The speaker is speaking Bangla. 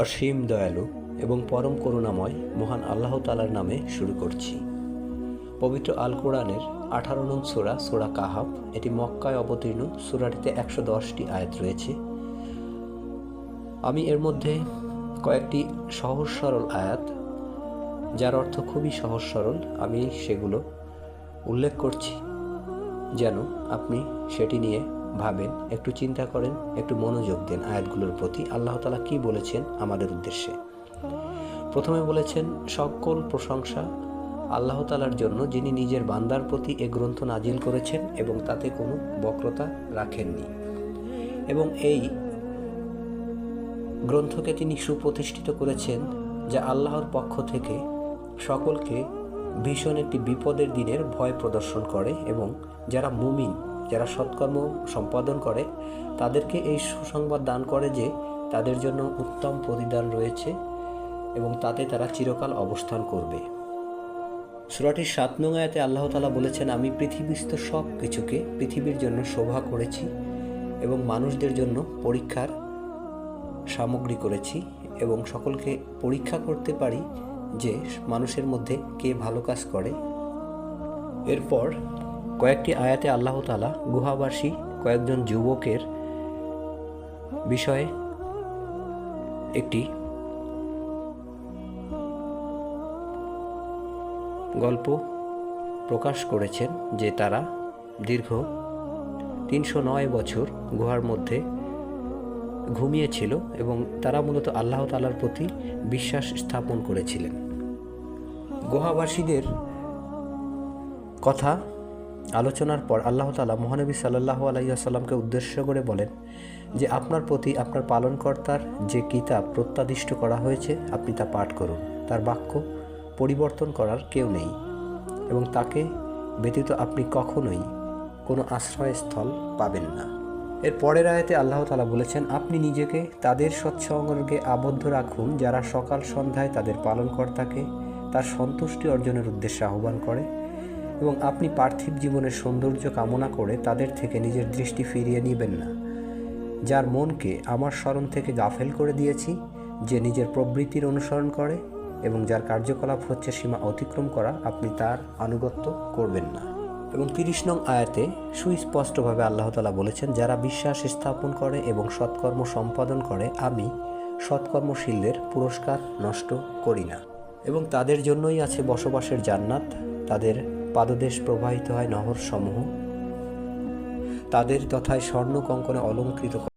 অসীম দয়ালু এবং পরম করুণাময় মহান আল্লাহ তালার নামে শুরু করছি। পবিত্র আল কোরআনের আঠারো নং সোরা সোরা কাহাব এটি মক্কায় অবতীর্ণ, সোরাটিতে একশো দশটি আয়াত রয়েছে। আমি এর মধ্যে কয়েকটি সহজ সরল আয়াত, যার অর্থ খুবই সহজ সরল, আমি সেগুলো উল্লেখ করছি। যেন আপনি সেটি নিয়ে ভাবেন, একটু চিন্তা করেন, একটু মনোযোগ দেন আয়াতগুলোর প্রতি। আল্লাহ তালা কি বলেছেন আমাদের উদ্দেশ্যে? প্রথমে বলেছেন, সকল প্রশংসা আল্লাহ তালার জন্য যিনি নিজের বান্দার প্রতি এ গ্রন্থ নাজিল করেছেন এবং তাতে কোনো বক্রতা রাখেননি। এবং এই গ্রন্থকে তিনি সুপ্রতিষ্ঠিত করেছেন যা আল্লাহর পক্ষ থেকে সকলকে ভীষণ একটি বিপদের দিনের ভয় প্রদর্শন করে এবং যারা মুমিন যারা সৎকর্ম সম্পাদন করে, তাদেরকে এই সুসংবাদ দান করে যে তাদের জন্য উত্তম প্রতিদান রয়েছে এবং তাতে তারা চিরকাল অবস্থান করবে। সুরাটির সাত নং আয়াতে আল্লাহ তালা বলেছেন, আমি পৃথিবীস্থ সব কিছুকে পৃথিবীর জন্য শোভা করেছি এবং মানুষদের জন্য পরীক্ষার সামগ্রী করেছি এবং সকলকে পরীক্ষা করতে পারি যে মানুষের মধ্যে কে ভালো কাজ করে। এরপর কয়েকটি আয়াতে আল্লাহ তালা গুহাবাসী কয়েকজন যুবকের বিষয়ে একটি গল্প প্রকাশ করেছেন যে তারা দীর্ঘ তিনশো নয় বছর গুহার মধ্যে ঘুমিয়েছিল এবং তারা মূলত আল্লাহ তালার প্রতি বিশ্বাস স্থাপন করেছিলেন। গুহাবাসীদের কথা আলোচনার পর আল্লাহ তালা মহানবী সাল্লাহ আলাইসাল্লামকে উদ্দেশ্য করে বলেন যে আপনার প্রতি আপনার পালনকর্তার যে কিতাব প্রত্যাদিষ্ট করা হয়েছে, আপনি তা পাঠ করুন। তার বাক্য, পরিবর্তন করার কেউ নেই। এবং তাকে ব্যতীত আপনি কখনোই কোনো আশ্রয়স্থল পাবেন না। এর পরের আয়াতে আল্লাহ তালা বলেছেন, আপনি নিজেকে তাদের সৎসঙ্গে আবদ্ধ রাখুন, যারা সকাল সন্ধ্যায় তাদের পালনকর্তাকে তার সন্তুষ্টি অর্জনের উদ্দেশ্যে আহ্বান করে। এবং আপনি পার্থিব জীবনের সৌন্দর্য কামনা করে তাদের থেকে নিজের দৃষ্টি ফিরিয়ে নেবেন না। যার মনকে আমার স্মরণ থেকে গাফেল করে দিয়েছি, যে নিজের প্রবৃত্তির অনুসরণ করে এবং যার কার্যকলাপ হচ্ছে সীমা অতিক্রম করা, আপনি তার আনুগত্য করবেন না। এবং তিরিশ নং আয়াতে সুস্পষ্টভাবে আল্লাহতালা বলেছেন, যারা বিশ্বাস স্থাপন করে এবং সৎকর্ম সম্পাদন করে, আমি সৎকর্মশীলদের পুরস্কার নষ্ট করি না। এবং তাদের জন্যই আছে বসবাসের জান্নাত, তাদের পাদদেশ প্রবাহিত হয় নহর সমূহ তাদের তথায় স্বর্ণ কঙ্কনে অলঙ্কৃত